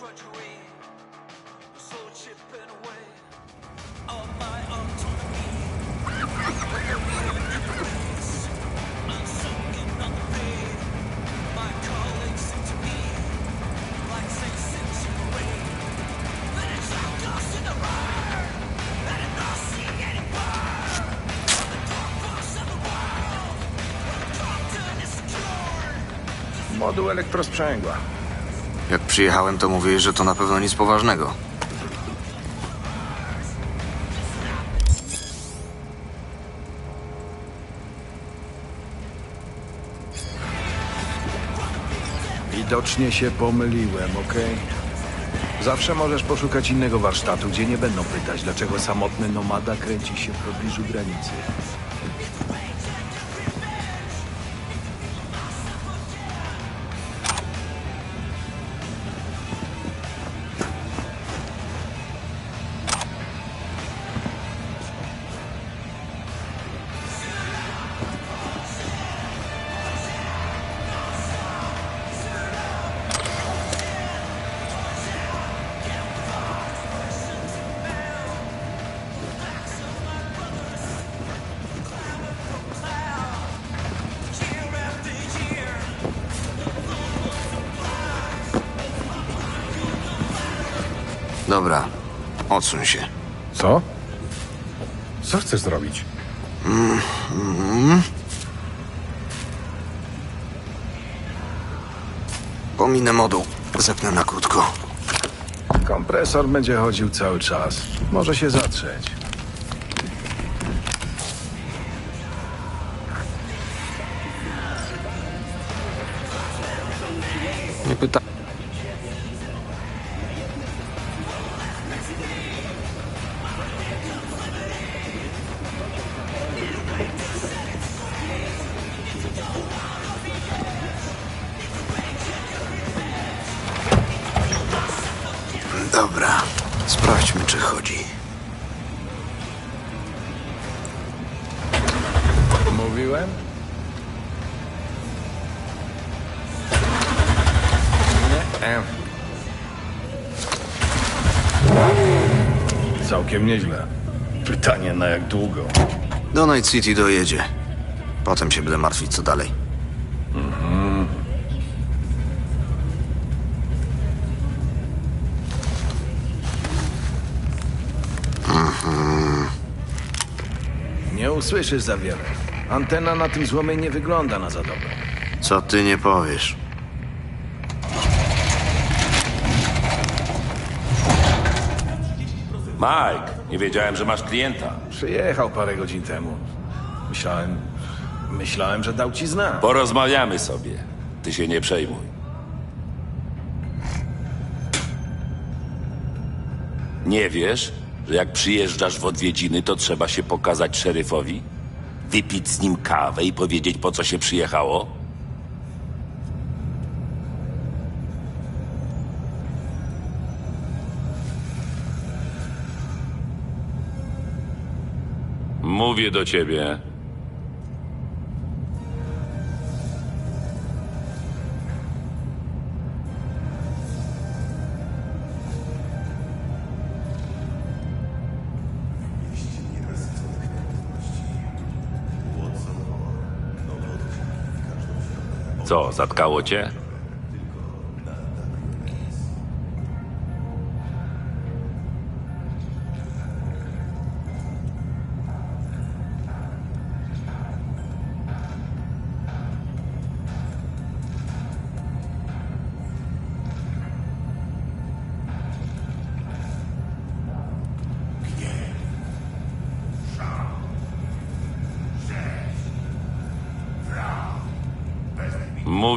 drudgery, soul. Moduł elektrosprzęgła. Przyjechałem, to mówiłeś, że to na pewno nic poważnego. Widocznie się pomyliłem, okej? Zawsze możesz poszukać innego warsztatu, gdzie nie będą pytać, dlaczego samotny nomada kręci się w pobliżu granicy. Dobra, odsuń się. Co? Co chcesz zrobić? Pominę moduł. Zepnę na krótko. Kompresor będzie chodził cały czas. Może się zatrzeć. Dobra, sprawdźmy, czy chodzi. Mówiłem? Nie. Całkiem nieźle. Pytanie na jak długo? Do Night City dojedzie. Potem się będę martwić, co dalej. Usłyszysz za wiele. Antena na tym złomie nie wygląda na za dobrą. Co ty nie powiesz? Mike, nie wiedziałem, że masz klienta. Przyjechał parę godzin temu. Myślałem... Myślałem, że dał ci znak. Porozmawiamy sobie. Ty się nie przejmuj. Nie wiesz, że jak przyjeżdżasz w odwiedziny, to trzeba się pokazać szeryfowi? Wypić z nim kawę i powiedzieć, po co się przyjechało? Mówię do ciebie. Co, zatkało cię?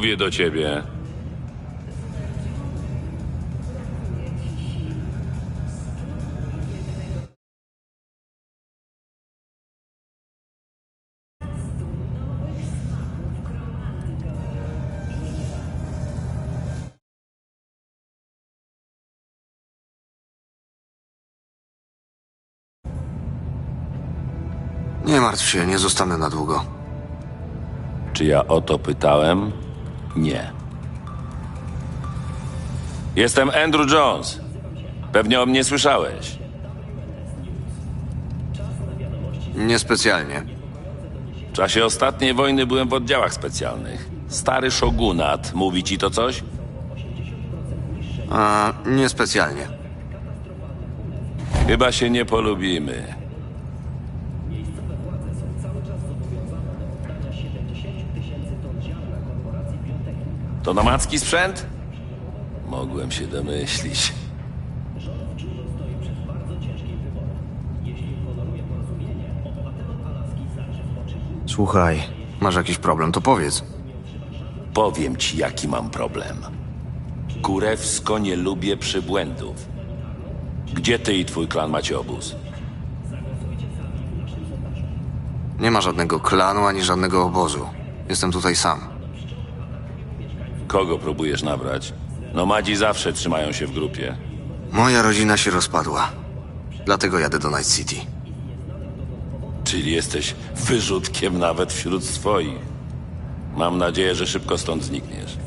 Mówię do ciebie. Nie martw się, nie zostanę na długo. Czy ja o to pytałem? Nie. Jestem Andrew Jones. Pewnie o mnie słyszałeś. Niespecjalnie. W czasie ostatniej wojny byłem w oddziałach specjalnych. Stary szogunat, mówi ci to coś? A, niespecjalnie. Chyba się nie polubimy. To nomadzki sprzęt? Mogłem się domyślić. Słuchaj, Masz jakiś problem, to powiedz. Powiem ci, jaki mam problem. Kurewsko nie lubię przybłędów. Gdzie ty i twój klan macie obóz? Nie ma żadnego klanu ani żadnego obozu. Jestem tutaj sam. Kogo próbujesz nabrać? Nomadzi zawsze trzymają się w grupie. Moja rodzina się rozpadła. Dlatego jadę do Night City. Czyli jesteś wyrzutkiem nawet wśród swoich. Mam nadzieję, że szybko stąd znikniesz.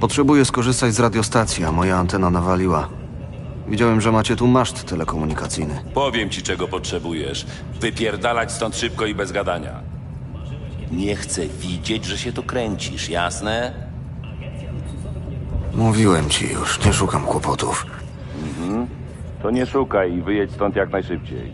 Potrzebuję skorzystać z radiostacji, a moja antena nawaliła. Widziałem, że macie tu maszt telekomunikacyjny. Powiem ci, czego potrzebujesz. Wypierdalać stąd szybko i bez gadania. Nie chcę widzieć, że się tu kręcisz, jasne? Mówiłem ci już, nie szukam kłopotów. To nie szukaj i wyjedź stąd jak najszybciej.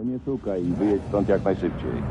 To nie szukaj i wyjedź stąd jak najszybciej.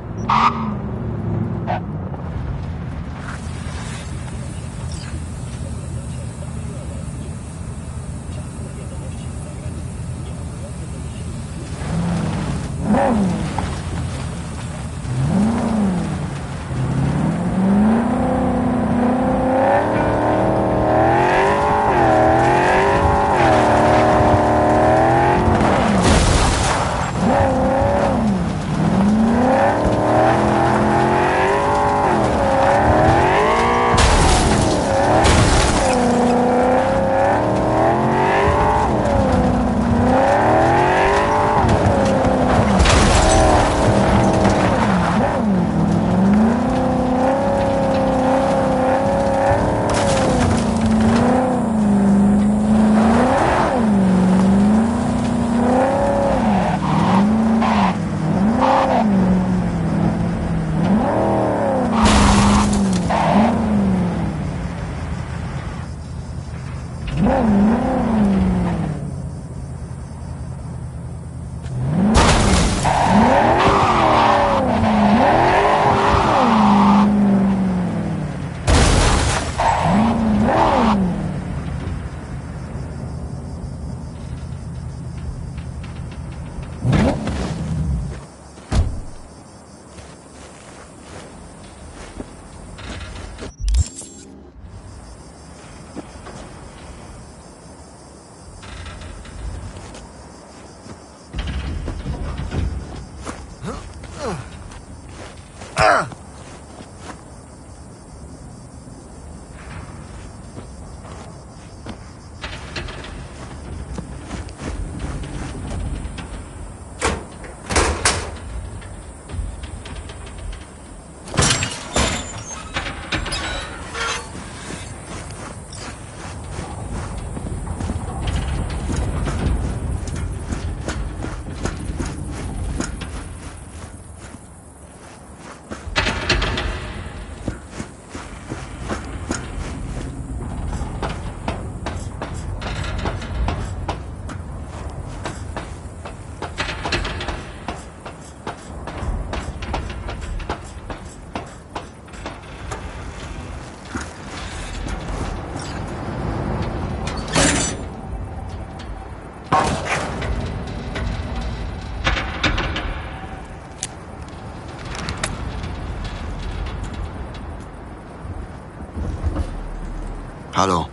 Halo,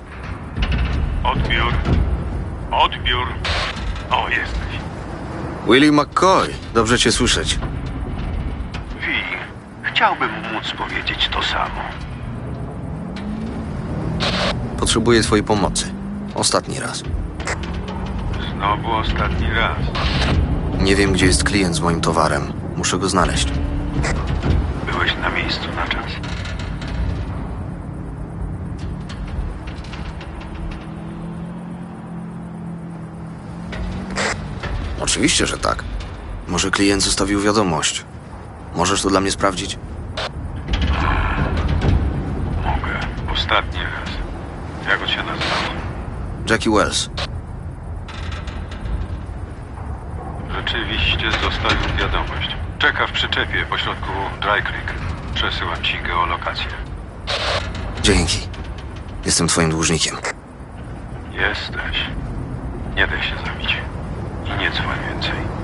Odbiór. Odbiór. O, jesteś. Willie McCoy, dobrze cię słyszeć. Wi, chciałbym móc powiedzieć to samo. Potrzebuję twojej pomocy. Ostatni raz. Znowu ostatni raz. Nie wiem, gdzie jest klient z moim towarem. Muszę go znaleźć. Byłeś na miejscu na czas. Oczywiście, że tak. Może klient zostawił wiadomość. Możesz to dla mnie sprawdzić? Mogę. Ostatni raz. Jak on się nazywał? Jackie Wells. Rzeczywiście zostawił wiadomość. Czeka w przyczepie pośrodku Dry Creek. Przesyłam ci geolokację. Dzięki. Jestem twoim dłużnikiem. Jesteś. Nie daj się zabić. I nie dzwoń więcej.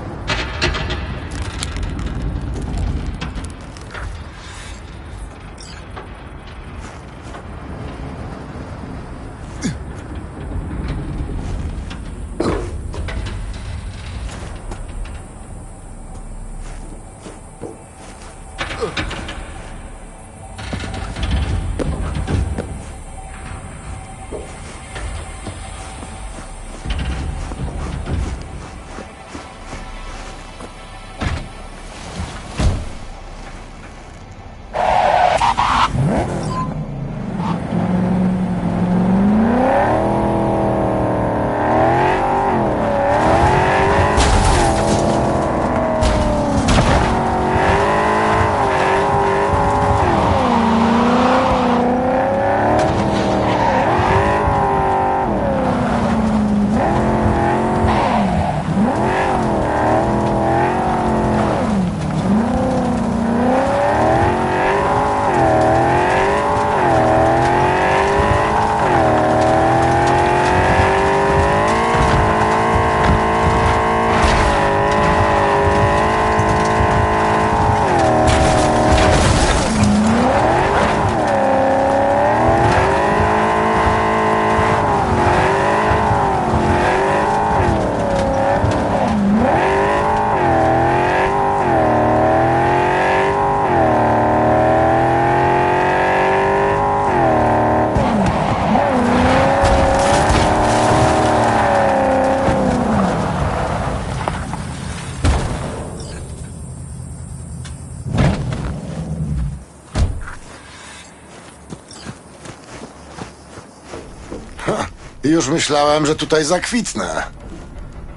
Już myślałem, że tutaj zakwitnę.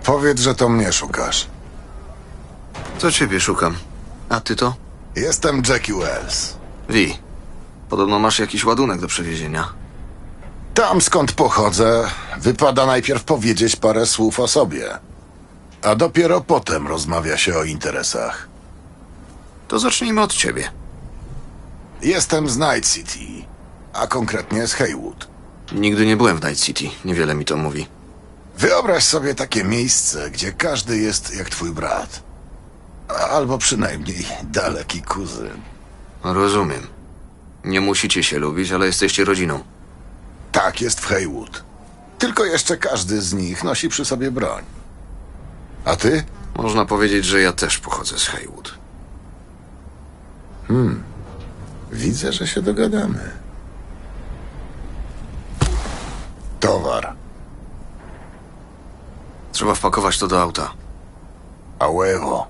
Powiedz, że to mnie szukasz. To ciebie szukam. A ty to? Jestem Jackie Wells. Wi. Podobno masz jakiś ładunek do przewiezienia. Tam skąd pochodzę, wypada najpierw powiedzieć parę słów o sobie. A dopiero potem rozmawia się o interesach. To zacznijmy od ciebie. Jestem z Night City, a konkretnie z Haywood. Nigdy nie byłem w Night City. Niewiele mi to mówi. Wyobraź sobie takie miejsce, gdzie każdy jest jak twój brat. Albo przynajmniej daleki kuzyn. Rozumiem. Nie musicie się lubić, ale jesteście rodziną. Tak jest w Haywood. Tylko jeszcze każdy z nich nosi przy sobie broń. A ty? Można powiedzieć, że ja też pochodzę z Haywood. Widzę, że się dogadamy. Towar. Trzeba wpakować to do auta. A huevo.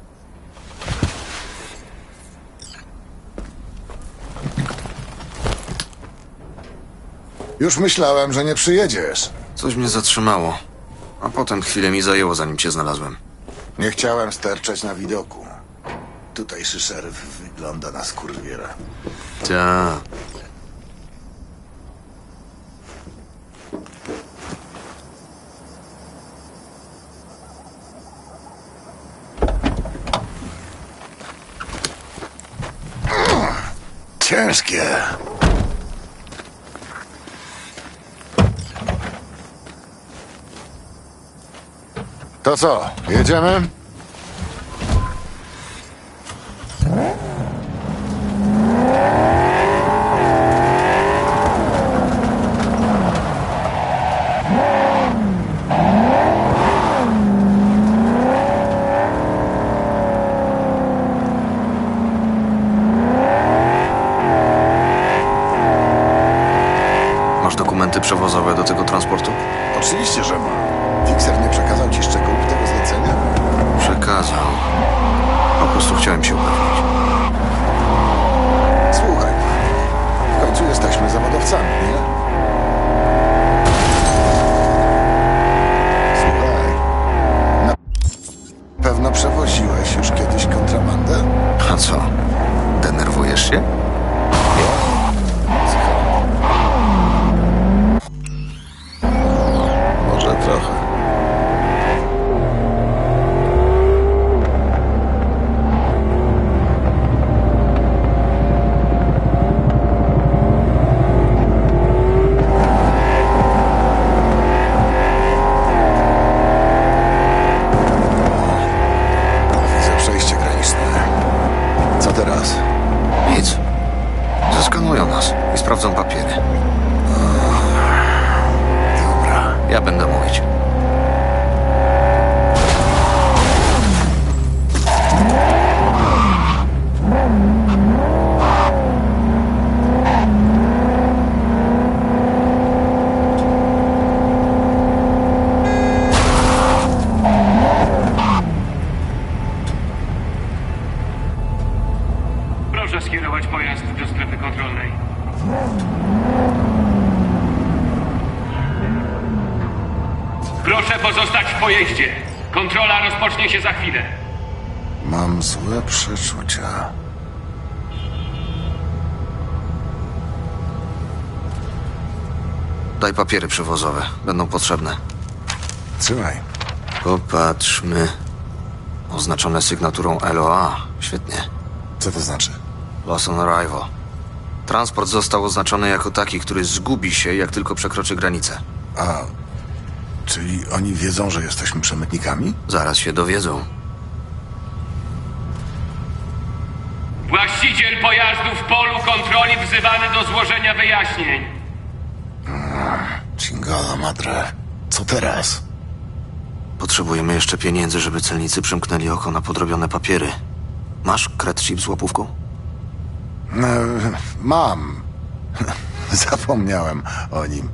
Już myślałem, że nie przyjedziesz. Coś mnie zatrzymało. A potem chwilę mi zajęło, zanim cię znalazłem. Nie chciałem sterczeć na widoku. Tutejszy szeryf wygląda na skurwiela. Ta. Ciężkie. To co, jedziemy? Papiery przewozowe. Będą potrzebne. Trzymaj. Popatrzmy. Oznaczone sygnaturą LOA. Świetnie. Co to znaczy? Lost on arrival. Transport został oznaczony jako taki, który zgubi się, jak tylko przekroczy granicę. A, czyli oni wiedzą, że jesteśmy przemytnikami? Zaraz się dowiedzą. Właściciel pojazdu w polu kontroli wzywany do złożenia wyjaśnień. Chingala madre. Co teraz? Potrzebujemy jeszcze pieniędzy, żeby celnicy przymknęli oko na podrobione papiery. Masz kred chip z łapówką? E, mam. Zapomniałem o nim.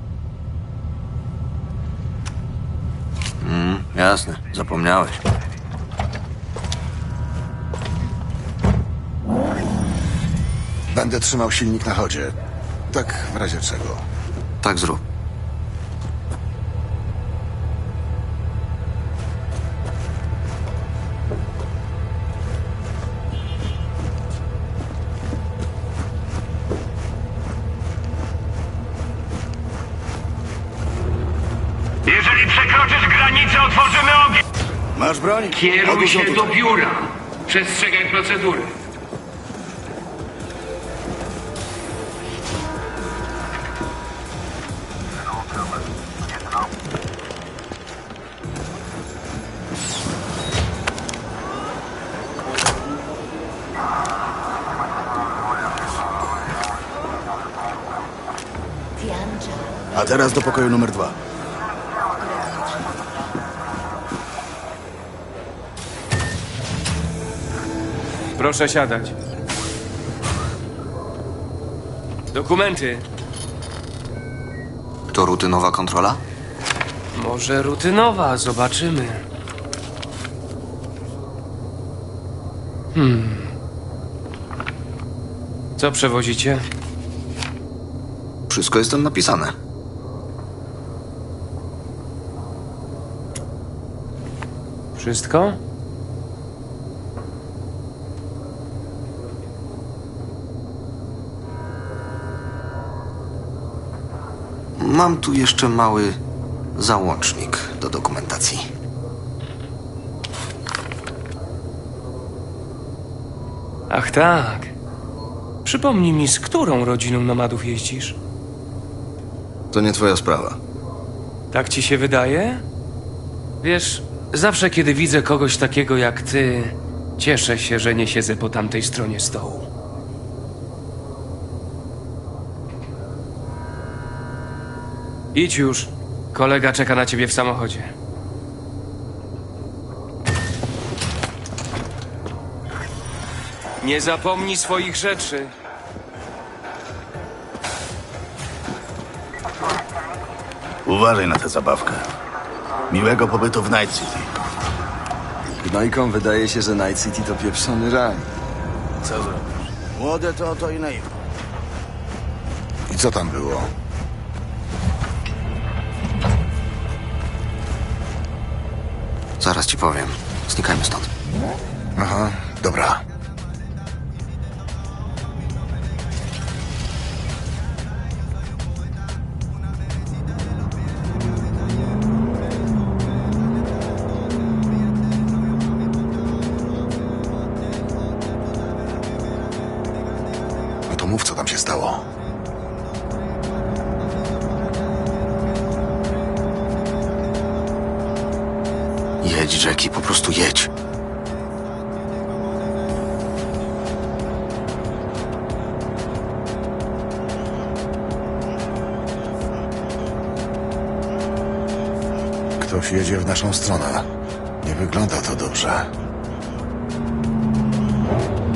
Jasne, zapomniałeś. Będę trzymał silnik na chodzie. Tak w razie czego. Tak zrób. Masz broń? Kieruj się do biura. Przestrzegaj procedury. A teraz do pokoju numer dwa. Proszę siadać. Dokumenty. To rutynowa kontrola? Może rutynowa, zobaczymy. Hmm. Co przewozicie? Wszystko jest tam napisane. Wszystko? Mam tu jeszcze mały załącznik do dokumentacji. Ach tak. Przypomnij mi, z którą rodziną nomadów jeździsz? To nie twoja sprawa. Tak ci się wydaje? Wiesz, zawsze kiedy widzę kogoś takiego jak ty, cieszę się, że nie siedzę po tamtej stronie stołu. Idź już. Kolega czeka na ciebie w samochodzie. Nie zapomnij swoich rzeczy. Uważaj na tę zabawkę. Miłego pobytu w Night City. Gnojkom wydaje się, że Night City to pieprzony raj. Co zrobisz? Młode to oto i naiwne. I co tam było? Zaraz ci powiem. Znikajmy stąd. Aha, dobra. Jackie, po prostu jedź. Ktoś jedzie w naszą stronę. Nie wygląda to dobrze.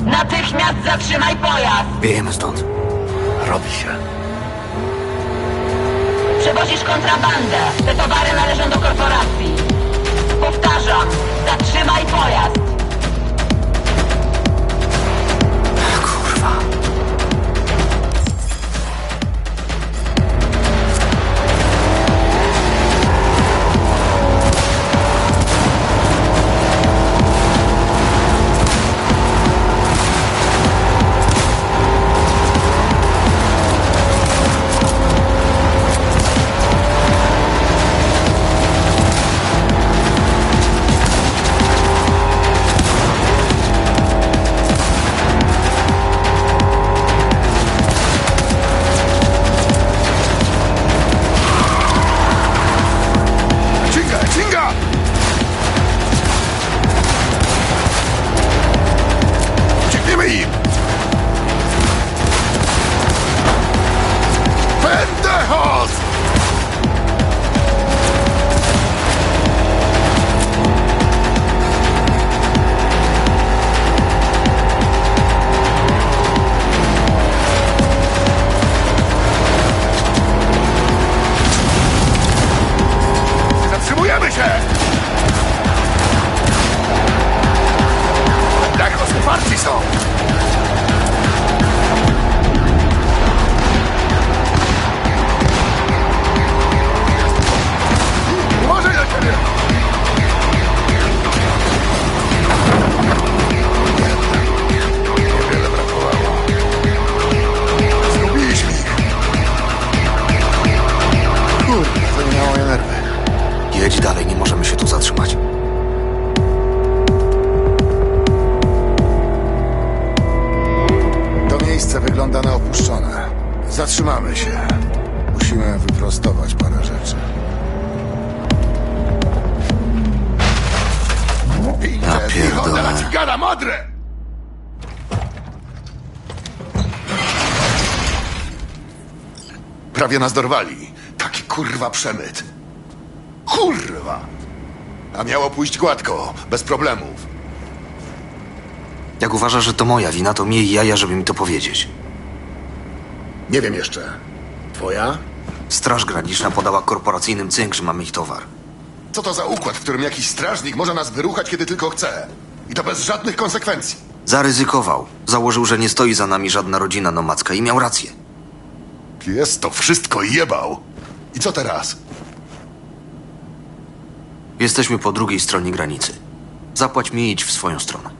Natychmiast zatrzymaj pojazd! Wiejemy stąd. Robi się. Przewozisz kontrabandę. Te towary należą do korporacji. Zatrzymaj pojazd! Wyprostować parę rzeczy. Ja pierdolę. cigara madre! Prawie nas dorwali. Taki kurwa przemyt. Kurwa! A miało pójść gładko, bez problemów. Jak uważasz, że to moja wina, to miej jaja, żeby mi to powiedzieć. Nie wiem jeszcze. Twoja? Straż Graniczna podała korporacyjnym cynk, że mamy ich towar. Co to za układ, w którym jakiś strażnik może nas wyruchać, kiedy tylko chce? I to bez żadnych konsekwencji. Zaryzykował. Założył, że nie stoi za nami żadna rodzina nomadzka i miał rację. Jest to wszystko jebał. I co teraz? Jesteśmy po drugiej stronie granicy. Zapłać mi i idź w swoją stronę.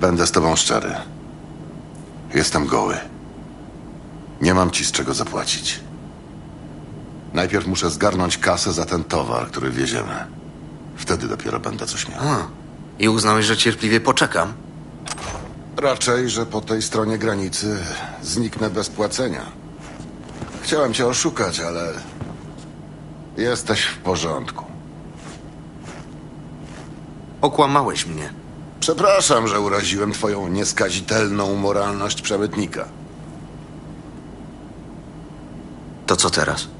Będę z tobą szczery. Jestem goły. Nie mam ci z czego zapłacić. Najpierw muszę zgarnąć kasę za ten towar, który wieziemy. Wtedy dopiero będę coś miał. A, I uznałeś, że cierpliwie poczekam? Raczej, że po tej stronie granicy zniknę bez płacenia. Chciałem cię oszukać, ale jesteś w porządku. Okłamałeś mnie. Przepraszam, że uraziłem twoją nieskazitelną moralność przemytnika. To co teraz?